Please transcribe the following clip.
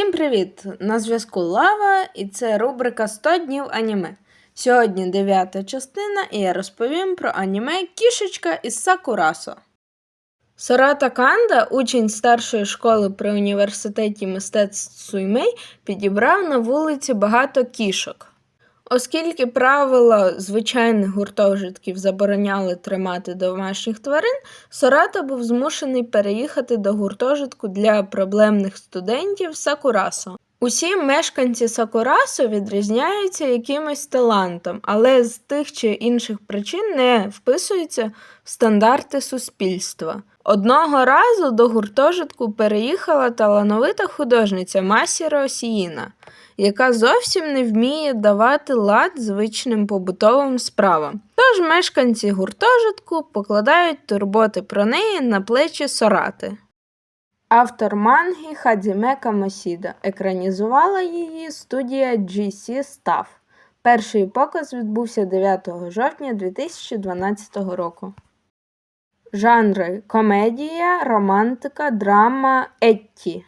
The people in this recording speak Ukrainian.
Всім привіт! На зв'язку Лава, і це рубрика 100 днів аніме. Сьогодні дев'ята частина, і я розповім про аніме Кішечка із Сакурасо. Сората Канда, учень старшої школи при університеті мистецтв Суймей, підібрав на вулиці багато кішок. Оскільки правила звичайних гуртожитків забороняли тримати домашніх тварин, Сората був змушений переїхати до гуртожитку для проблемних студентів Сакурасо. Усі мешканці Сакурасо відрізняються якимось талантом, але з тих чи інших причин не вписуються в стандарти суспільства. Одного разу до гуртожитку переїхала талановита художниця Масіро Сіїна, яка зовсім не вміє давати лад звичним побутовим справам. Тож мешканці гуртожитку покладають турботи про неї на плечі Сорати. Автор манги Хадзіме Камосіда. Екранізувала її студія GC Staff. Перший показ відбувся 9 жовтня 2012 року. Жанри комедія, романтика, драма, етті.